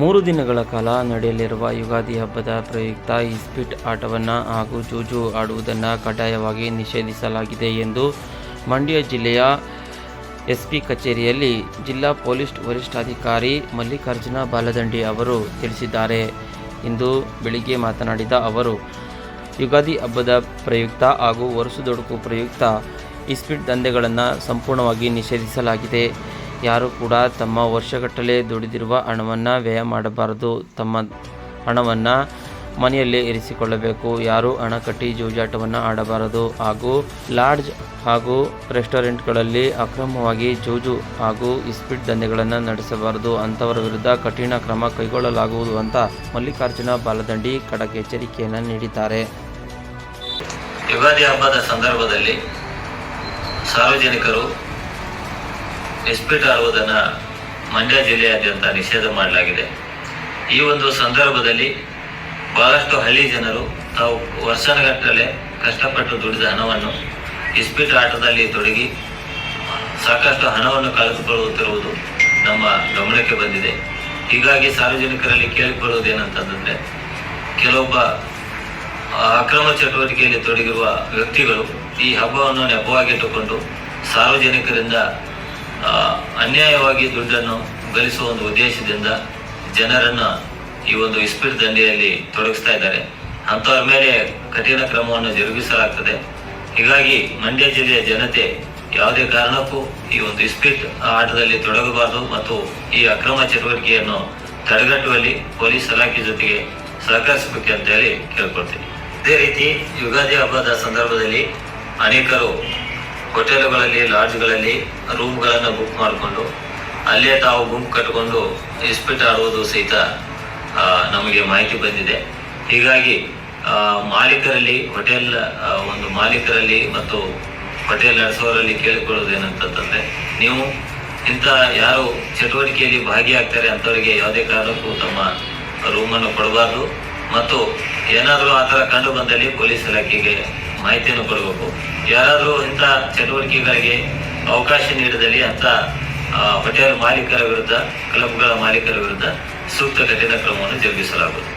ಮೂರು ದಿನಗಳ ಕಾಲ ನಡೆಯಲಿರುವ ಯುಗಾದಿ ಹಬ್ಬದ ಪ್ರಯುಕ್ತ ಇಸ್ಪಿಟ್ ಆಟವನ್ನು ಹಾಗೂ ಜೂಜು ಆಡುವುದನ್ನು ಕಡ್ಡಾಯವಾಗಿ ನಿಷೇಧಿಸಲಾಗಿದೆ ಎಂದು ಮಂಡ್ಯ ಜಿಲ್ಲೆಯ ಎಸ್ಪಿ ಕಚೇರಿಯಲ್ಲಿ ಜಿಲ್ಲಾ ಪೊಲೀಸ್ ವರಿಷ್ಠಾಧಿಕಾರಿ ಮಲ್ಲಿಕಾರ್ಜುನ ಬಾಲದಂಡಿ ಅವರು ತಿಳಿಸಿದ್ದಾರೆ. ಇಂದು ಬೆಳಿಗ್ಗೆ ಮಾತನಾಡಿದ ಅವರು, ಯುಗಾದಿ ಹಬ್ಬದ ಪ್ರಯುಕ್ತ ಹಾಗೂ ವರ್ಷದೊಡಕು ಪ್ರಯುಕ್ತ ಇಸ್ಪಿಟ್ ದಂಧೆಗಳನ್ನು ಸಂಪೂರ್ಣವಾಗಿ ನಿಷೇಧಿಸಲಾಗಿದೆ. ಯಾರು ಕೂಡ ತಮ್ಮ ವರ್ಷಗಟ್ಟಲೆ ದುಡಿದಿರುವ ಹಣವನ್ನು ವ್ಯಯ ಮಾಡಬಾರದು. ತಮ್ಮ ಹಣವನ್ನು ಮನೆಯಲ್ಲೇ ಇರಿಸಿಕೊಳ್ಳಬೇಕು. ಯಾರು ಹಣ ಕಟ್ಟಿ ಜೂಜಾಟವನ್ನು ಆಡಬಾರದು. ಹಾಗೂ ಲಾಡ್ಜ್ ಹಾಗೂ ರೆಸ್ಟೋರೆಂಟ್ಗಳಲ್ಲಿ ಅಕ್ರಮವಾಗಿ ಜೂಜು ಹಾಗೂ ಇಸ್ಪಿಟ್ ದಂಧೆಗಳನ್ನು ನಡೆಸಬಾರದು. ಅಂಥವರ ವಿರುದ್ಧ ಕಠಿಣ ಕ್ರಮ ಕೈಗೊಳ್ಳಲಾಗುವುದು ಅಂತ ಮಲ್ಲಿಕಾರ್ಜುನ ಬಾಲದಂಡಿ ಖಡಕ್ ಎಚ್ಚರಿಕೆಯನ್ನು ನೀಡಿದ್ದಾರೆ. ಯುಗಾದಿ ಹಬ್ಬದ ಸಂದರ್ಭದಲ್ಲಿ ಸಾರ್ವಜನಿಕರು ಇಸ್ಪಿಟ್ ಆಗುವುದನ್ನ ಮಂಡ್ಯ ಜಿಲ್ಲೆಯಾದ್ಯಂತ ನಿಷೇಧ ಮಾಡಲಾಗಿದೆ. ಈ ಒಂದು ಸಂದರ್ಭದಲ್ಲಿ ಬಹಳಷ್ಟು ಹಳ್ಳಿ ಜನರು ತಾವು ವರ್ಷಗಟ್ಟಲೆ ಕಷ್ಟಪಟ್ಟು ದುಡಿದ ಹಣವನ್ನು ಇಸ್ಪಿಟ್ ಆಟದಲ್ಲಿ ತೊಡಗಿ ಸಾಕಷ್ಟು ಹಣವನ್ನು ಕಳೆದುಕೊಳ್ಳುತ್ತಿರುವುದು ನಮ್ಮ ಗಮನಕ್ಕೆ ಬಂದಿದೆ. ಹೀಗಾಗಿ ಸಾರ್ವಜನಿಕರಲ್ಲಿ ಕೇಳಿಕೊಳ್ಳುವುದೇನಂತಂದರೆ ಕೆಲವೊಬ್ಬ ಅಕ್ರಮ ಚಟುವಟಿಕೆಯಲ್ಲಿ ತೊಡಗಿರುವ ವ್ಯಕ್ತಿಗಳು ಈ ಹಬ್ಬವನ್ನು ನೆಪವಾಗಿಟ್ಟುಕೊಂಡು ಸಾರ್ವಜನಿಕರಿಂದ ಅನ್ಯಾಯವಾಗಿ ದುಡ್ಡನ್ನು ಗಳಿಸುವ ಒಂದು ಉದ್ದೇಶದಿಂದ ಜನರನ್ನ ಈ ಒಂದು ಇಸ್ಪಿಟ್ ದಂಧೆಯಲ್ಲಿ ತೊಡಗಿಸ್ತಾ ಇದ್ದಾರೆ. ಅಂಥವ್ರ ಮೇಲೆ ಕಠಿಣ ಕ್ರಮವನ್ನು ಜರುಗಿಸಲಾಗ್ತದೆ. ಹೀಗಾಗಿ ಮಂಡ್ಯ ಜಿಲ್ಲೆಯ ಜನತೆ ಯಾವುದೇ ಕಾರಣಕ್ಕೂ ಈ ಒಂದು ಇಸ್ಪಿಟ್ ಆಟದಲ್ಲಿ ತೊಡಗಬಾರದು ಮತ್ತು ಈ ಅಕ್ರಮ ಚಟುವಟಿಕೆಯನ್ನು ತಡೆಗಟ್ಟುವಲ್ಲಿ ಪೊಲೀಸ್ ಇಲಾಖೆ ಜೊತೆಗೆ ಸಹಕರಿಸಬೇಕು ಅಂತ ಹೇಳಿ ಕೇಳ್ಕೊಳ್ತೀನಿ. ಅದೇ ರೀತಿ ಯುಗಾದಿ ಹಬ್ಬದ ಸಂದರ್ಭದಲ್ಲಿ ಅನೇಕರು ಹೋಟೆಲ್ಗಳಲ್ಲಿ ಲಾಡ್ಜ್ಗಳಲ್ಲಿ ರೂಮ್ಗಳನ್ನು ಬುಕ್ ಮಾಡಿಕೊಂಡು, ಅಲ್ಲೇ ತಾವು ಗುಂಪು ಕಟ್ಟಿಕೊಂಡು ಇಸ್ಪಿಟ್ ಆಡುವುದು ಸಹಿತ ನಮಗೆ ಮಾಹಿತಿ ಬಂದಿದೆ. ಹೀಗಾಗಿ ಮಾಲೀಕರಲ್ಲಿ, ಹೋಟೆಲ್ ಒಂದು ಮಾಲೀಕರಲ್ಲಿ ಮತ್ತು ಹೋಟೆಲ್ ನಡೆಸೋರಲ್ಲಿ ಕೇಳಿಕೊಳ್ಳೋದು ಏನಂತಂತಂದರೆ ನೀವು ಇಂಥ ಯಾರು ಚಟುವಟಿಕೆಯಲ್ಲಿ ಭಾಗಿಯಾಗ್ತಾರೆ ಅಂಥವರಿಗೆ ಯಾವುದೇ ಕಾರಣಕ್ಕೂ ತಮ್ಮ ರೂಮನ್ನು ಕೊಡಬಾರ್ದು. ಮತ್ತು ಏನಾದರೂ ಆ ಥರ ಕಂಡು ಬಂದಲ್ಲಿ ಪೊಲೀಸ್ ಇಲಾಖೆಗೆ ಮಾಹಿತಿಯನ್ನು ಕೊಡಬೇಕು. ಯಾರಾದರೂ ಇಂಥ ಚಟುವಟಿಕೆಗಳಿಗೆ ಅವಕಾಶ ನೀಡಿದಲ್ಲಿ ಅಂತ ಹೋಟೆಲ್ ಮಾಲೀಕರ ವಿರುದ್ಧ, ಕ್ಲಬ್ಗಳ ಮಾಲೀಕರ ವಿರುದ್ಧ ಸೂಕ್ತ ಕಠಿಣ ಕ್ರಮವನ್ನು ಜರುಗಿಸಲಾಗುವುದು.